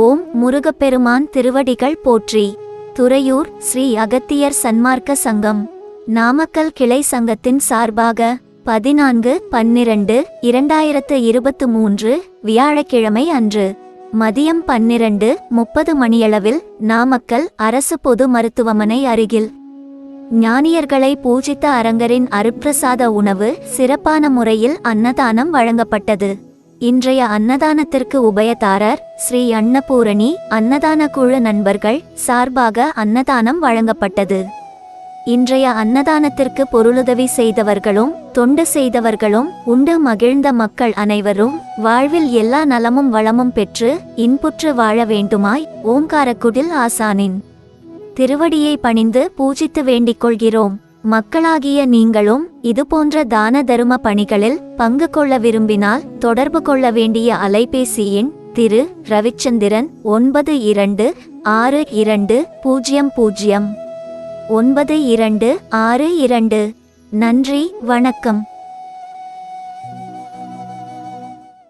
ஓம் முருகப்பெருமான் திருவடிகள் போற்றி. துறையூர் ஸ்ரீ அகத்தியர் சன்மார்க்க சங்கம். நாமக்கல் கிளை சங்கத்தின் சார்பாக பதினான்கு பன்னிரண்டு இரண்டாயிரத்து இருபத்து மூன்று வியாழக்கிழமை அன்று மதியம் பன்னிரண்டு முப்பது மணியளவில் நாமக்கல் அரசு பொது மருத்துவமனை அருகில். ஞானியர்களை பூஜித்த அரங்கரின் அருப்பிரசாத உணவு சிறப்பான முறையில் அன்னதானம் வழங்கப்பட்டது. இன்றைய அன்னதானத்திற்கு உபயதாரர் ஸ்ரீ அன்னபூரணி அன்னதான குழு நண்பர்கள் சார்பாக அன்னதானம் வழங்கப்பட்டது. இன்றைய அன்னதானத்திற்கு பொருளுதவி செய்தவர்களும் தொண்டு செய்தவர்களும் உண்டு மகிழ்ந்த மக்கள் அனைவரும் வாழ்வில் எல்லா நலமும் வளமும் பெற்று இன்புற்று வாழ வேண்டுமாய் ஓங்காரக்குடில் ஆசானின் திருவடியை பணிந்து பூஜித்து வேண்டிக் கொள்கிறோம். மக்களாகிய நீங்களும் இதுபோன்ற தான தரும பணிகளில் பங்கு கொள்ள விரும்பினால் தொடர்பு கொள்ள வேண்டிய அலைபேசி எண் திரு ரவிச்சந்திரன் ஒன்பது இரண்டு ஆறு இரண்டு பூஜ்ஜியம் பூஜ்ஜியம் ஒன்பது இரண்டு ஆறு இரண்டு. நன்றி வணக்கம்.